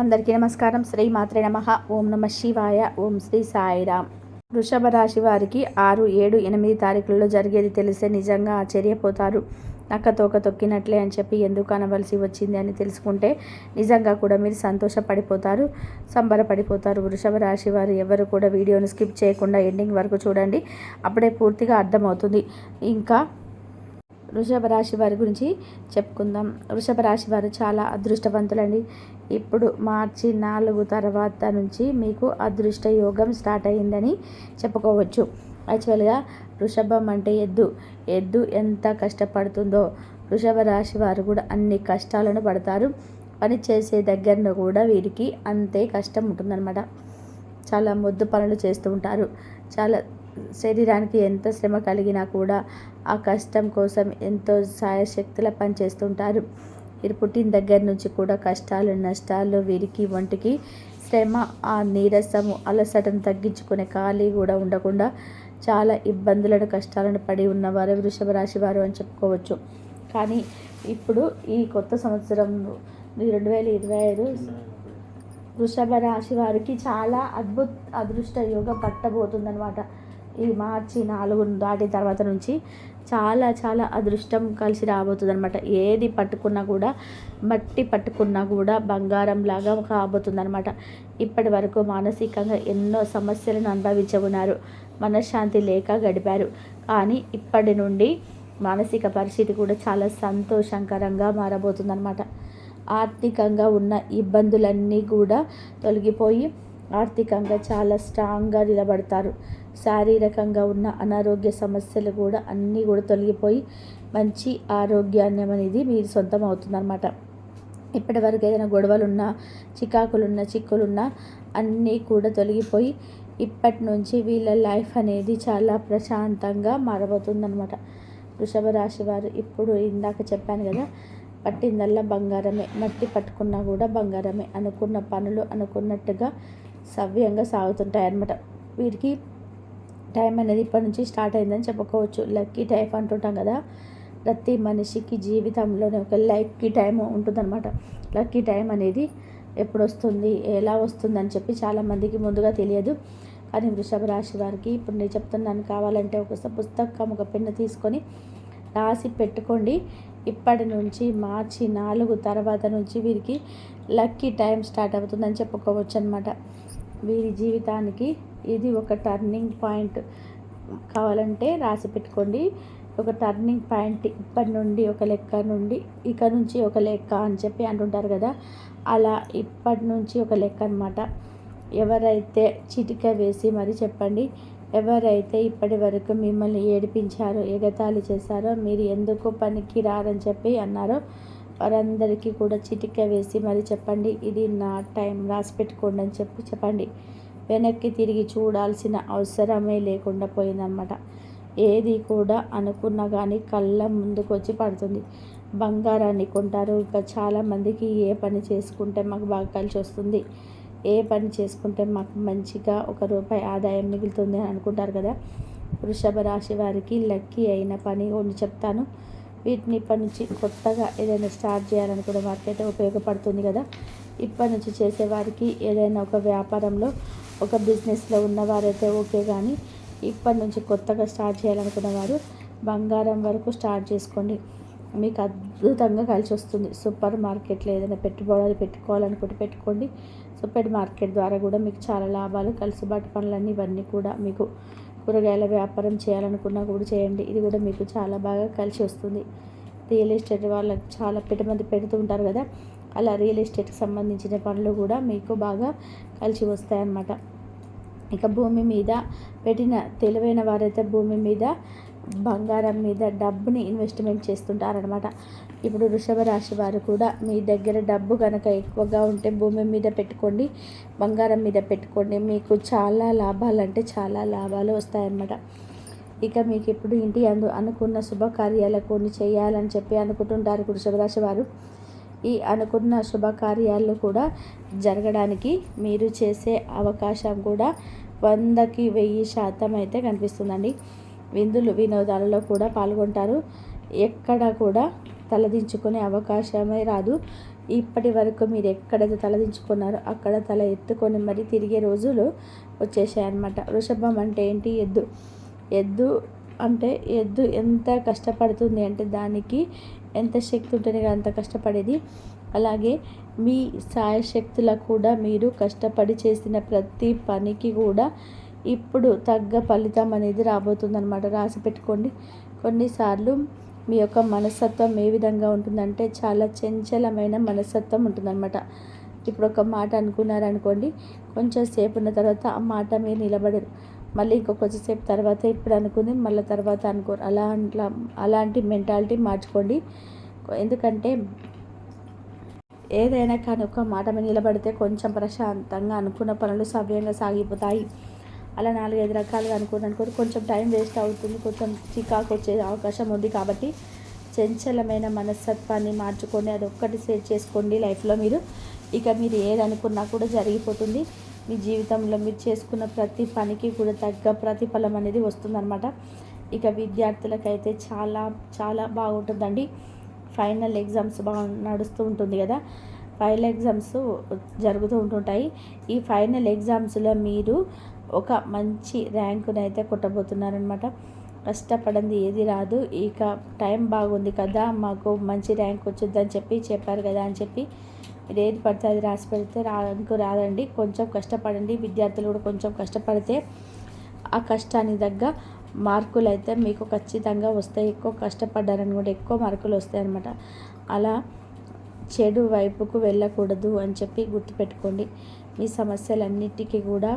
అందరికీ నమస్కారం. శ్రీ మాత్రే నమ. ఓం నమ శివాయ. ఓం శ్రీ సాయిరామ్. వృషభ రాశి వారికి ఆరు ఏడు ఎనిమిది తారీఖులలో జరిగేది తెలిస్తే నిజంగా ఆశ్చర్యపోతారు. నక్క తోక తొక్కినట్లే అని చెప్పి ఎందుకు అనవలసి వచ్చింది అని తెలుసుకుంటే నిజంగా కూడా మీరు సంతోషపడిపోతారు సంబరపడిపోతారు. వృషభ రాశి వారు ఎవరు కూడా వీడియోను స్కిప్ చేయకుండా ఎండింగ్ వరకు చూడండి. అప్పుడే పూర్తిగా అర్థమవుతుంది. ఇంకా వృషభ రాశి వారి గురించి చెప్పుకుందాం. వృషభ రాశి వారు చాలా అదృష్టవంతులండి. ఇప్పుడు మార్చి నాలుగు తర్వాత నుంచి మీకు అదృష్ట యోగం స్టార్ట్ అయ్యిందని చెప్పుకోవచ్చు. యాక్చువల్గా వృషభం అంటే ఎద్దు. ఎద్దు ఎంత కష్టపడుతుందో వృషభ రాశి వారు కూడా అన్ని కష్టాలను పడతారు. పని చేసే దగ్గరను కూడా వీరికి అంతే కష్టం ఉంటుందన్నమాట. చాలా మొద్దు పనులు చేస్తూ ఉంటారు. చాలా శరీరానికి ఎంత శ్రమ కలిగినా కూడా ఆ కష్టం కోసం ఎంతో సాయశక్తుల పనిచేస్తుంటారు వీరు పుట్టిన దగ్గర నుంచి కూడా కష్టాలు నష్టాలు వీరికి వంటికి శ్రమ ఆ నీరసము అలసటను తగ్గించుకునే ఖాళీ కూడా ఉండకుండా చాలా ఇబ్బందులను కష్టాలను పడి ఉన్నవారు వృషభ రాశి వారు అని చెప్పుకోవచ్చు. కానీ ఇప్పుడు ఈ కొత్త సంవత్సరం రెండు వేల ఇరవై ఐదు వృషభ రాశి వారికి చాలా అద్భుత అదృష్ట యోగం పట్టబోతుందనమాట ఈ మార్చి నాలుగు దాటిన తర్వాత నుంచి చాలా చాలా అదృష్టం కలిసి రాబోతుంది అనమాట ఏది పట్టుకున్నా కూడా మట్టి పట్టుకున్నా కూడా బంగారం లాగా కాబోతుంది అనమాట ఇప్పటి వరకు మానసికంగా ఎన్నో సమస్యలను అనుభవించబోనారు. మనశ్శాంతి లేక గడిపారు. కానీ ఇప్పటి నుండి మానసిక పరిస్థితి కూడా చాలా సంతోషకరంగా మారబోతుందన్నమాట. ఆర్థికంగా ఉన్న ఇబ్బందులన్నీ కూడా తొలగిపోయి ఆర్థికంగా చాలా స్ట్రాంగ్గా నిలబడతారు. శారీరకంగా ఉన్న అనారోగ్య సమస్యలు కూడా అన్నీ కూడా తొలగిపోయి మంచి ఆరోగ్యాన్ని అనేది మీరు సొంతం అవుతుందన్నమాట ఇప్పటివరకు ఏదైనా గొడవలున్నా చికాకులున్నా చిక్కులున్నా అన్నీ కూడా తొలగిపోయి ఇప్పటి నుంచి వీళ్ళ లైఫ్ అనేది చాలా ప్రశాంతంగా మారబోతుందన్నమాట. వృషభ రాశి వారు ఇప్పుడు ఇందాక చెప్పాను కదా పట్టిందల్లా బంగారమే మట్టి పట్టుకున్నా కూడా బంగారమే అనుకున్న పనులు అనుకున్నట్టుగా సవ్యంగా సాగుతుంటాయి అన్నమాట వీరికి టైం అనేది ఇప్పటి నుంచి స్టార్ట్ అయిందని చెప్పుకోవచ్చు. లక్కీ టైప్ అంటుంటాం కదా ప్రతి మనిషికి జీవితంలోనే ఒక లక్కీ టైం ఉంటుందన్నమాట. లక్కీ టైం అనేది ఎప్పుడు వస్తుంది ఎలా వస్తుంది అని చెప్పి చాలామందికి ముందుగా తెలియదు. కానీ వృషభ రాశి వారికి ఇప్పుడు నేను చెప్తున్నాను కావాలంటే ఒక పుస్తకం ఒక పెన్ను తీసుకొని రాసి పెట్టుకోండి. ఇప్పటి నుంచి మార్చి నాలుగు తర్వాత నుంచి వీరికి లక్కీ టైం స్టార్ట్ అవుతుందని చెప్పుకోవచ్చు అనమాట వీరి జీవితానికి ఇది ఒక టర్నింగ్ పాయింట్ కావాలంటే రాసి పెట్టుకోండి. ఒక టర్నింగ్ పాయింట్ ఇప్పటి నుండి ఒక లెక్క నుండి ఇక నుంచి ఒక లెక్క అని చెప్పి అంటుంటారు కదా. అలా ఇప్పటి నుంచి ఒక లెక్క అనమాట ఎవరైతే చిటిక వేసి మరి చెప్పండి ఎవరైతే ఇప్పటి వరకు మిమ్మల్ని ఏడిపించారో ఎగతాళి చేశారో మీరు ఎందుకు పనికి రారని చెప్పి అన్నారో వారందరికీ కూడా చిటిక వేసి మరి చెప్పండి ఇది నా టైం రాసి పెట్టుకోండి అని చెప్పి చెప్పండి. వెనక్కి తిరిగి చూడాల్సిన అవసరమే లేకుండా పోయిందన్నమాట. ఏది కూడా అనుకున్నా కానీ కళ్ళ ముందుకు వచ్చి పడుతుంది. బంగారాన్ని కొంటారు. ఇంకా చాలామందికి ఏ పని చేసుకుంటే మాకు బాగా కలిసి వస్తుంది. ఏ పని చేసుకుంటే మాకు మంచిగా ఒక రూపాయి ఆదాయం మిగులుతుంది అని అనుకుంటారు కదా. వృషభ రాశి వారికి లక్కీ అయిన పని కొన్ని చెప్తాను. వీటిని ఇప్పటి నుంచి కొత్తగా ఏదైనా స్టార్ట్ చేయాలని కూడా అయితే ఉపయోగపడుతుంది కదా. ఇప్పటి నుంచి చేసేవారికి ఏదైనా ఒక వ్యాపారంలో ఒక బిజినెస్లో ఉన్నవారైతే ఓకే కానీ ఇప్పటి నుంచి కొత్తగా స్టార్ట్ చేయాలనుకున్న వారు బంగారం వరకు స్టార్ట్ చేసుకోండి. మీకు అద్భుతంగా కలిసి వస్తుంది. సూపర్ మార్కెట్లో ఏదైనా పెట్టుబడులు పెట్టుకోవాలనుకుంటే పెట్టుకోండి. సూపర్ మార్కెట్ ద్వారా కూడా మీకు చాలా లాభాలు కలిసిబాటు పనులన్నీ ఇవన్నీ కూడా మీకు కూరగాయల వ్యాపారం చేయాలనుకున్నా కూడా చేయండి. ఇది కూడా మీకు చాలా బాగా కలిసి వస్తుంది. రియల్ ఎస్టేట్ వాళ్ళకి చాలా పెట్టుమంది పెడుతూ ఉంటారు కదా. అలా రియల్ ఎస్టేట్కి సంబంధించిన పనులు కూడా మీకు బాగా కలిసి వస్తాయన్నమాట. ఇక భూమి మీద పెట్టిన తెలివైన వారైతే భూమి మీద బంగారం మీద డబ్బుని ఇన్వెస్ట్మెంట్ చేస్తుంటారనమాట ఇప్పుడు వృషభ రాశి వారు కూడా మీ దగ్గర డబ్బు కనుక ఎక్కువగా ఉంటే భూమి మీద పెట్టుకోండి బంగారం మీద పెట్టుకోండి. మీకు చాలా లాభాలు అంటే చాలా లాభాలు వస్తాయన్నమాట. ఇక మీకు ఇప్పుడు ఇంటి అందు అనుకున్న శుభకార్యాలు కొన్ని చేయాలని చెప్పి అనుకుంటుంటారు వృషభ రాశి వారు. ఈ అనుకున్న శుభకార్యాలు కూడా జరగడానికి మీరు చేసే అవకాశం కూడా వందకి వెయ్యి శాతం అయితే కనిపిస్తుందండి. విందులు వినోదాలలో కూడా పాల్గొంటారు. ఎక్కడ కూడా తలదించుకునే అవకాశమే రాదు. ఇప్పటి వరకు మీరు ఎక్కడైతే తలదించుకున్నారో అక్కడ తల ఎత్తుకొని మరి తిరిగే రోజులు వచ్చేసాయి అన్నమాట వృషభం అంటే ఏంటి? ఎద్దు. ఎద్దు అంటే ఎద్దు ఎంత కష్టపడుతుంది అంటే దానికి ఎంత శక్తి ఉంటేనే అంత కష్టపడేది. అలాగే మీ సాయశక్తుల కూడా మీరు కష్టపడి చేసిన ప్రతి పనికి కూడా ఇప్పుడు తగ్గ ఫలితం అనేది రాబోతుందన్నమాట. రాసి పెట్టుకోండి. కొన్నిసార్లు మీ యొక్క మనస్తత్వం ఏ విధంగా ఉంటుందంటే చాలా చంచలమైన మనస్తత్వం ఉంటుందన్నమాట. ఇప్పుడు ఒక మాట అనుకున్నారనుకోండి కొంచెం సేపు ఉన్న తర్వాత ఆ మాట మీరు నిలబడరు. మళ్ళీ ఇంకో కొంచెంసేపు తర్వాత ఇప్పుడు అనుకుంది మళ్ళీ తర్వాత అనుకోరు. అలా అట్లా అలాంటి మెంటాలిటీ మార్చుకోండి. ఎందుకంటే ఏదైనా కానీ ఒక మాట మీద నిలబడితే కొంచెం ప్రశాంతంగా అనుకున్న పనులు సవ్యంగా సాగిపోతాయి. అలా నాలుగైదు రకాలుగా అనుకుని అనుకోండి కొంచెం టైం వేస్ట్ అవుతుంది కొంచెం చికాకు వచ్చే అవకాశం ఉంది కాబట్టి చంచలమైన మనస్తత్వాన్ని మార్చుకొని అది ఒక్కటి సేట్ చేసుకోండి లైఫ్లో మీరు. ఇక మీరు ఏది అనుకున్నా కూడా జరిగిపోతుంది. మీ జీవితంలో మీరు చేసుకున్న ప్రతి పనికి కూడా తగ్గ ప్రతిఫలం అనేది వస్తుందన్నమాట. ఇక విద్యార్థులకైతే చాలా చాలా బాగుంటుందండి. ఫైనల్ ఎగ్జామ్స్ బాగా నడుస్తూ ఉంటుంది కదా. ఫైనల్ ఎగ్జామ్స్ జరుగుతూ ఉంటుంటాయి. ఈ ఫైనల్ ఎగ్జామ్స్లో మీరు ఒక మంచి ర్యాంకునైతే కొట్టబోతున్నారనమాట కష్టపడింది ఏది రాదు. ఇక టైం బాగుంది కదా మాకు మంచి ర్యాంక్ వచ్చిందని చెప్పి చెప్పారు కదా అని చెప్పి ఏది పడితే అది రాసి పెడితే ర్యాంకు రాదండి. కొంచెం కష్టపడండి. విద్యార్థులు కూడా కొంచెం కష్టపడితే ఆ కష్టానికి తగ్గ మార్కులు అయితే మీకు ఖచ్చితంగా వస్తాయి. ఎక్కువ కష్టపడ్డారని కూడా ఎక్కువ మార్కులు వస్తాయి అనమాట అలా చెడు వైపుకు వెళ్ళకూడదు అని చెప్పి గుర్తుపెట్టుకోండి. మీ సమస్యలన్నిటికీ కూడా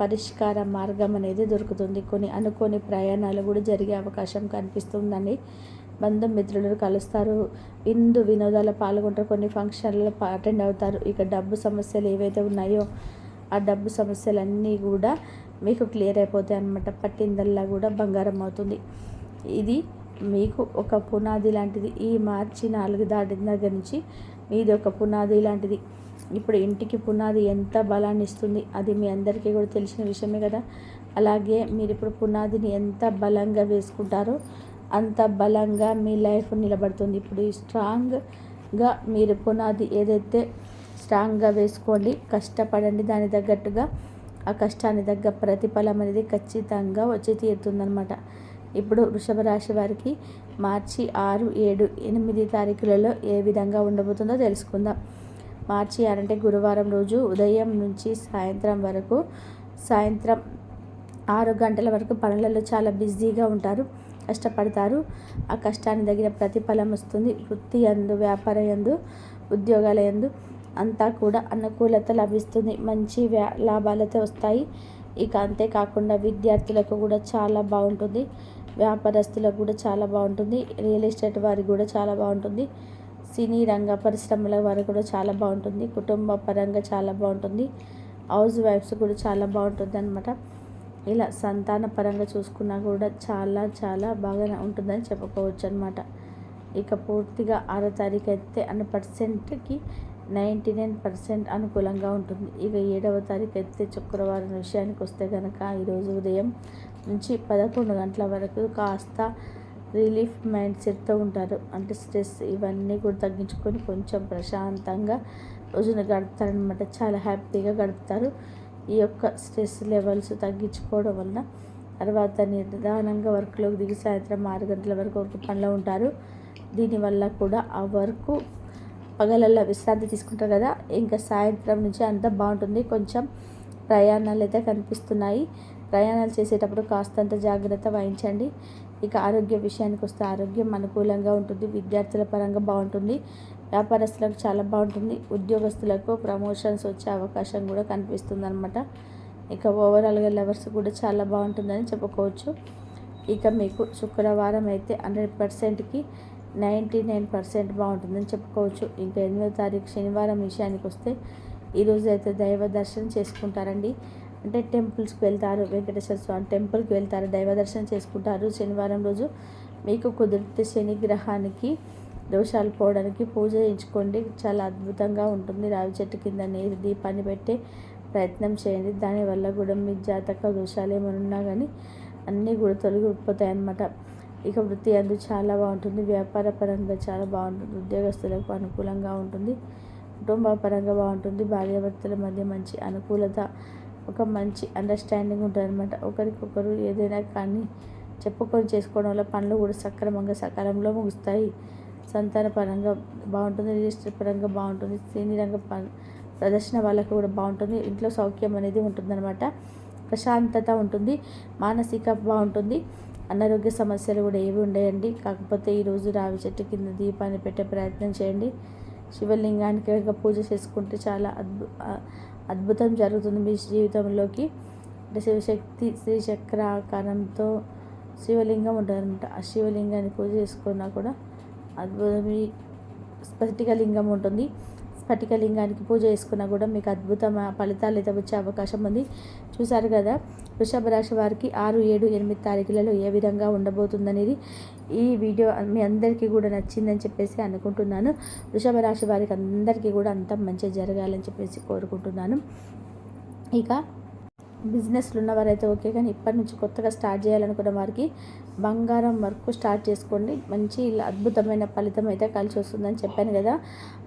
పరిష్కార మార్గం అనేది దొరుకుతుంది. కొన్ని అనుకోని ప్రయాణాలు కూడా జరిగే అవకాశం కనిపిస్తుందండి. బంధుమిత్రులను కలుస్తారు. విందు వినోదాలు పాల్గొంటారు. కొన్ని ఫంక్షన్లలో అటెండ్ అవుతారు. ఇక డబ్బు సమస్యలు ఏవైతే ఉన్నాయో ఆ డబ్బు సమస్యలన్నీ కూడా మీకు క్లియర్ అయిపోతాయి అన్నమాట. పట్టిందల్లా కూడా బంగారం అవుతుంది. ఇది మీకు ఒక పునాది లాంటిది. ఈ మార్చి నాలుగు దాటిన దగ్గర నుంచి మీది ఒక పునాది లాంటిది. ఇప్పుడు ఇంటికి పునాది ఎంత బలాన్ని ఇస్తుంది అది మీ అందరికీ కూడా తెలిసిన విషయమే కదా. అలాగే మీరు ఇప్పుడు పునాదిని ఎంత బలంగా వేసుకుంటారో అంత బలంగా మీ లైఫ్ నిలబడుతుంది. ఇప్పుడు ఈ స్ట్రాంగ్గా మీరు పునాది ఏదైతే స్ట్రాంగ్గా వేసుకోండి కష్టపడండి దాని తగ్గట్టుగా ఆ కష్టాన్ని తగ్గ ప్రతిఫలం అనేది ఖచ్చితంగా వచ్చి తీరుతుందనమాట ఇప్పుడు వృషభ రాశి వారికి మార్చి ఆరు ఏడు ఎనిమిది తారీఖులలో ఏ విధంగా ఉండబోతుందో తెలుసుకుందాం. మార్చి అంటే గురువారం రోజు ఉదయం నుంచి సాయంత్రం వరకు సాయంత్రం ఆరు గంటల వరకు పనులలో చాలా బిజీగా ఉంటారు కష్టపడతారు. ఆ కష్టాన్ని తగిన ప్రతిఫలం వస్తుంది. వృత్తి ఎందు వ్యాపార ఎందు ఉద్యోగాల ఎందు అంతా కూడా అనుకూలత లభిస్తుంది. మంచి వ్యా లాభాలతో వస్తాయి. ఇక అంతేకాకుండా విద్యార్థులకు కూడా చాలా బాగుంటుంది. వ్యాపారస్తులకు కూడా చాలా బాగుంటుంది. రియల్ ఎస్టేట్ వారికి కూడా చాలా బాగుంటుంది. సినీ రంగ పరిశ్రమల వారు కూడా చాలా బాగుంటుంది. కుటుంబ పరంగా చాలా బాగుంటుంది. హౌస్ వైఫ్స్ కూడా చాలా బాగుంటుంది అనమాట ఇలా సంతాన పరంగా చూసుకున్నా కూడా చాలా చాలా బాగా ఉంటుందని చెప్పుకోవచ్చు అనమాట ఇక పూర్తిగా ఆరో తారీఖు అయితే అన్న పర్సెంట్కి నైంటీ నైన్ పర్సెంట్ అనుకూలంగా ఉంటుంది. ఇక ఏడవ తారీఖు అయితే శుక్రవారం విషయానికి వస్తే కనుక ఈరోజు ఉదయం నుంచి పదకొండు గంటల వరకు కాస్త రిలీఫ్ మైండ్ సెట్తో ఉంటారు. అంటే స్ట్రెస్ ఇవన్నీ కూడా తగ్గించుకొని కొంచెం ప్రశాంతంగా రోజున గడుపుతారనమాట చాలా హ్యాపీగా గడుపుతారు. ఈ యొక్క స్ట్రెస్ లెవెల్స్ తగ్గించుకోవడం వల్ల తర్వాత నిదానంగా వర్క్లోకి దిగి సాయంత్రం ఆరు గంటల వరకు ఒక పనిలో ఉంటారు. దీనివల్ల కూడా ఆ వర్క్ పగలల్లో విశ్రాంతి తీసుకుంటారు కదా. ఇంకా సాయంత్రం నుంచి అంతా బాగుంటుంది. కొంచెం ప్రయాణాలు అయితే కనిపిస్తున్నాయి. ప్రయాణాలు చేసేటప్పుడు కాస్తంత జాగ్రత్త వహించండి. ఇక ఆరోగ్య విషయానికి వస్తే ఆరోగ్యం అనుకూలంగా ఉంటుంది. విద్యార్థుల పరంగా బాగుంటుంది. వ్యాపారస్తులకు చాలా బాగుంటుంది. ఉద్యోగస్తులకు ప్రమోషన్స్ వచ్చే అవకాశం కూడా కనిపిస్తుంది అనమాట ఇక ఓవరాల్గా లెవర్స్ కూడా చాలా బాగుంటుందని చెప్పుకోవచ్చు. ఇక మీకు శుక్రవారం అయితే హండ్రెడ్ పర్సెంట్కి నైంటీ నైన్ పర్సెంట్ బాగుంటుందని చెప్పుకోవచ్చు. ఇంకా ఎనిమిదో తారీఖు శనివారం విషయానికి వస్తే ఈరోజు అయితే దైవ దర్శనం చేసుకుంటారండి. అంటే టెంపుల్స్కి వెళ్తారు వెంకటేశ్వర స్వామి టెంపుల్కి వెళ్తారు దైవ దర్శనం చేసుకుంటారు. శనివారం రోజు మీకు కుదిరితే శని గ్రహానికి దోషాలు పోవడానికి పూజ చేయించుకోండి. చాలా అద్భుతంగా ఉంటుంది. రావి చెట్టు కింద నీరు దీపాన్ని పెట్టే ప్రయత్నం చేయండి. దానివల్ల కూడా మీ జాతక దోషాలు ఏమైనా ఉన్నా కానీ అన్నీ కూడా తొలగిపోతాయి అన్నమాట. ఇక వృత్తి అందు చాలా బాగుంటుంది. వ్యాపార పరంగా చాలా బాగుంటుంది. ఉద్యోగస్తులకు అనుకూలంగా ఉంటుంది. కుటుంబ పరంగా బాగుంటుంది. భార్యాభర్తల మధ్య మంచి అనుకూలత ఒక మంచి అండర్స్టాండింగ్ ఉంటుంది అనమాట ఒకరికొకరు ఏదైనా కానీ చెప్పుకొని చేసుకోవడం వల్ల పనులు కూడా సక్రమంగా సకాలంలో ముగుస్తాయి. సంతాన పరంగా బాగుంటుంది రిజిస్టర్ పరంగా బాగుంటుంది సినీ రంగ ప్రదర్శన వాళ్ళకి కూడా బాగుంటుంది. ఇంట్లో సౌఖ్యం అనేది ఉంటుందన్నమాట. ప్రశాంతత ఉంటుంది మానసిక బాగుంటుంది. అనారోగ్య సమస్యలు కూడా ఏవి ఉండయండి. కాకపోతే ఈరోజు రావి చెట్టు కింద దీపాన్ని పెట్టే ప్రయత్నం చేయండి. శివలింగానికి పూజ చేసుకుంటే చాలా అద్భు అద్భుతం జరుగుతుంది మీ జీవితంలోకి. అంటే శివశక్తి శ్రీ చక్రాకారంతో శివలింగం ఉంటుంది అనమాట ఆ శివలింగాన్ని పూజ చేసుకున్నా కూడా అద్భుతం స్ఫటికలింగం ఉంటుంది. స్ఫటికలింగానికి పూజ చేసుకున్నా కూడా మీకు అద్భుతమైన ఫలితాలు అయితే వచ్చే అవకాశం ఉంది. చూసారు కదా వృషభ రాశి వారికి ఆరు ఏడు ఎనిమిది తారీఖులలో ఏ విధంగా ఉండబోతుందనేది ఈ వీడియో మీ అందరికీ కూడా నచ్చిందని చెప్పేసి అనుకుంటున్నాను. వృషభ రాశి వారికి అందరికీ కూడా అంత మంచిగా జరగాలని చెప్పేసి కోరుకుంటున్నాను. ఇక బిజినెస్లు ఉన్నవారైతే ఓకే కానీ ఇప్పటి నుంచి కొత్తగా స్టార్ట్ చేయాలనుకున్న వారికి బంగారం వర్క్ స్టార్ట్ చేసుకోండి. మంచి అద్భుతమైన ఫలితం అయితే కలిసి వస్తుందని చెప్పాను కదా.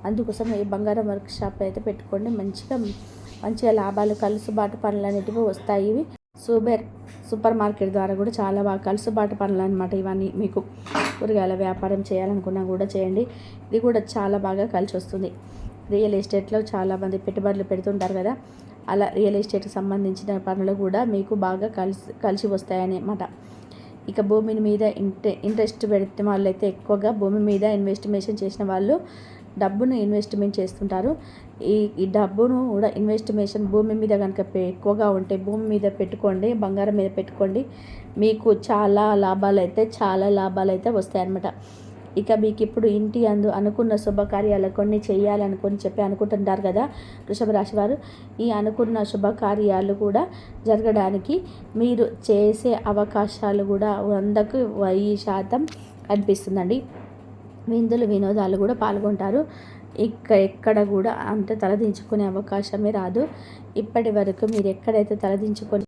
అందుకోసం ఈ బంగారం వర్క్ షాప్ అయితే పెట్టుకోండి. మంచిగా మంచిగా లాభాలు కలుసుబాటు పనులు అనేటివి వస్తాయి ఇవి. సూపర్ సూపర్ మార్కెట్ ద్వారా కూడా చాలా బాగా కలుసుబాటు పనులు అనమాట ఇవన్నీ మీకు. కూరగాయల వ్యాపారం చేయాలనుకున్నా కూడా చేయండి. ఇది కూడా చాలా బాగా కలిసి వస్తుంది. రియల్ ఎస్టేట్లో చాలామంది పెట్టుబడులు పెడుతుంటారు కదా. అలా రియల్ ఎస్టేట్కి సంబంధించిన పనులు కూడా మీకు బాగా కలిసి కలిసి వస్తాయన్నమాట ఇక భూమిని మీద ఇంట్రె ఇంట్రెస్ట్ పెడితే వాళ్ళైతే ఎక్కువగా భూమి మీద ఇన్వెస్టిమేషన్ చేసిన వాళ్ళు డబ్బును ఇన్వెస్ట్మెంట్ చేస్తుంటారు. ఈ ఈ డబ్బును కూడా ఇన్వెస్టిమేషన్ భూమి మీద కనుక ఎక్కువగా ఉంటే భూమి మీద పెట్టుకోండి బంగారం మీద పెట్టుకోండి మీకు చాలా లాభాలు అయితే చాలా లాభాలు అయితే వస్తాయన్నమాట. ఇక మీకు ఇప్పుడు ఇంటి అందు అనుకున్న శుభకార్యాలు కొన్ని చేయాలనుకొని చెప్పి అనుకుంటుంటారు కదా వృషభ రాశి వారు. ఈ అనుకున్న శుభకార్యాలు కూడా జరగడానికి మీరు చేసే అవకాశాలు కూడా వందకు వెయ్యి శాతం కనిపిస్తుందండి విందులు వినోదాలు కూడా పాల్గొంటారు. ఇక ఎక్కడ కూడా అంత తలదించుకునే అవకాశమే రాదు. ఇప్పటి వరకు మీరు ఎక్కడైతే తలదించుకొని